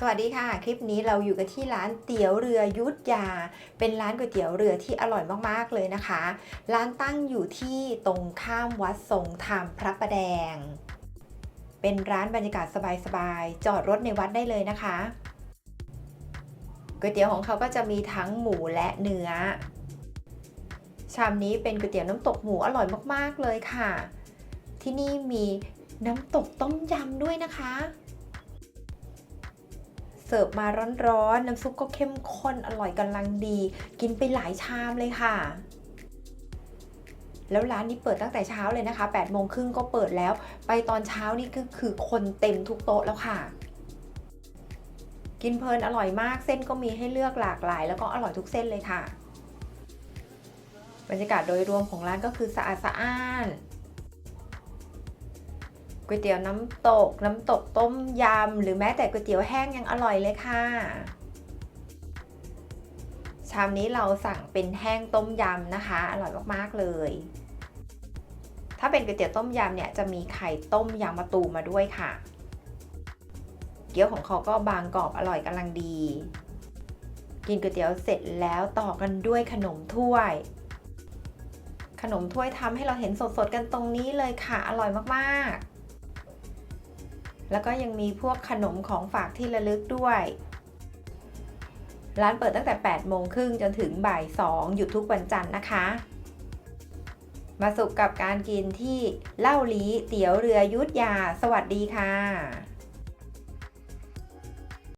สวัสดีค่ะ คลิปนี้เราอยู่กันที่ร้านเตี๋ยวเรือยุทธยา เป็นร้านก๋วยเตี๋ยวเรือที่อร่อยมากๆเลยนะคะ ร้านตั้งอยู่ที่ตรงข้ามวัดทรงธรรมพระประแดง เป็นร้านบรรยากาศสบายๆ จอดรถในวัดได้เลยนะคะก๋วยเตี๋ยวของเขาก็จะมีทั้งหมูและเนื้อ ชามนี้เป็นก๋วยเตี๋ยวน้ำตกหมูอร่อยมากๆเลยค่ะ ที่นี่มีน้ำตกต้มยำด้วยนะคะ เสิร์ฟมาร้อนๆ น้ำซุปก็เข้มข้นอร่อยกำลังดี กินไปหลายชามเลยค่ะ แล้วร้านนี้เปิดตั้งแต่เช้าเลยนะคะ8โมงครึ่งก็เปิดแล้ว ไปตอนเช้านี่ก็คือคนเต็มทุกโต๊ะแล้วค่ะ กินเพลินอร่อยมาก เส้นก็มีให้เลือกหลากหลาย แล้วก็อร่อยทุกเส้นเลยค่ะ บรรยากาศโดยรวมของร้านก็คือสะอาดสะอ้าน ก๋วยเตี๋ยวน้ำตก น้ำตกต้มยำ หรือแม้แต่ก๋วยเตี๋ยวแห้งยังอร่อยเลยค่ะ ชามนี้เราสั่งเป็นแห้งต้มยำนะคะ อร่อยมากๆเลย ถ้าเป็นก๋วยเตี๋ยวต้มยำเนี่ยจะมีไข่ต้มยางมะตูมมาด้วยค่ะ เกี๊ยวของเขาก็บางกรอบอร่อยกำลังดี กินก๋วยเตี๋ยวเสร็จแล้วต่อกันด้วยขนมถ้วยขนมถ้วยทำให้เราเห็นสดๆกันตรงนี้เลยค่ะ อร่อยมากๆ แล้วก็ยังมีพวกขนมของฝากที่ระลึกด้วย ร้านเปิดตั้งแต่ 8 โมงครึ่งจนถึงบ่าย 2 หยุดทุกวันจันทร์นะคะ มาสุขกับการกินที่เล่าลีเตี๋ยวเรือยุทธยา สวัสดีค่ะ